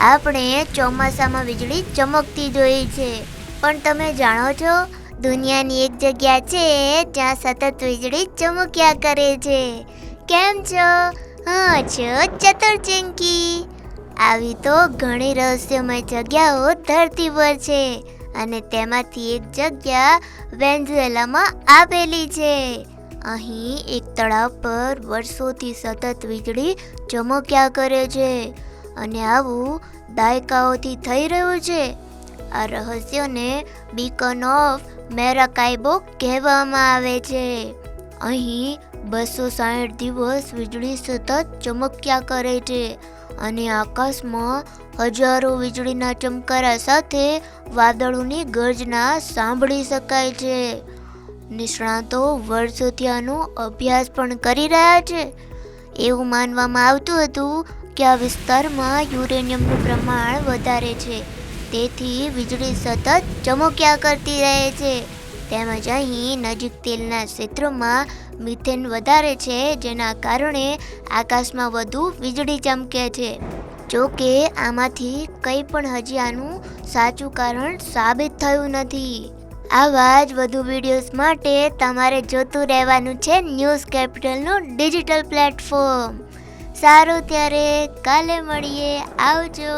આપણે ચોમાસામાં વીજળી ચમકતી જોઈ છે. પણ તમે જાણો છો, દુનિયાની એક જગ્યા છે જ્યાં સતત વીજળી ચમક્યા કરે છે. કેમ છો? હા, છો ચતુર ચિંકી. આવી તો ઘણી રહસ્યમય જગ્યાઓ ધરતી પર છે અને તેમાંથી એક જગ્યા વેન્ઝુએલામાં આવેલી છે. અહીં એક તળાવ પર વર્ષોથી સતત વીજળી ચમક્યા કરે છે. અને આવું દાયકાઓથી થઈ રહ્યું છે. આ રહસ્યને બીકન ઓફ મેરાકાઇબો કહેવામાં આવે છે. અહીં બસો સાઠ દિવસ વીજળી સતત ચમક્યા કરે છે અને આકાશમાં હજારો વીજળીના ચમકારા સાથે વાદળોની ગર્જના સાંભળી શકાય છે. નિષ્ણાતો વર્ષોથી આનો અભ્યાસ પણ કરી રહ્યા છે. એવું માનવામાં આવતું હતું કે વિસ્તારમાં યુરેનિયમનું પ્રમાણ વધારે છે. તેથી વીજળી સતત ચમક્યા કરતી રહે છે. તેમજ અહીં નજીક તેલના ક્ષેત્રોમાં મિથેન વધારે છે, જેના કારણે આકાશમાં વધુ વીજળી ચમકે છે. જો કે આમાંથી કંઈ પણ હજી આનું સાચું કારણ સાબિત થયું નથી. આવા જ વધુ વિડીયોઝ માટે તમારે જોતું રહેવાનું છે ન્યૂઝ કેપિટલનું ડિજિટલ પ્લેટફોર્મ. સારું ત્યારે કાલે મળીએ. આવજો.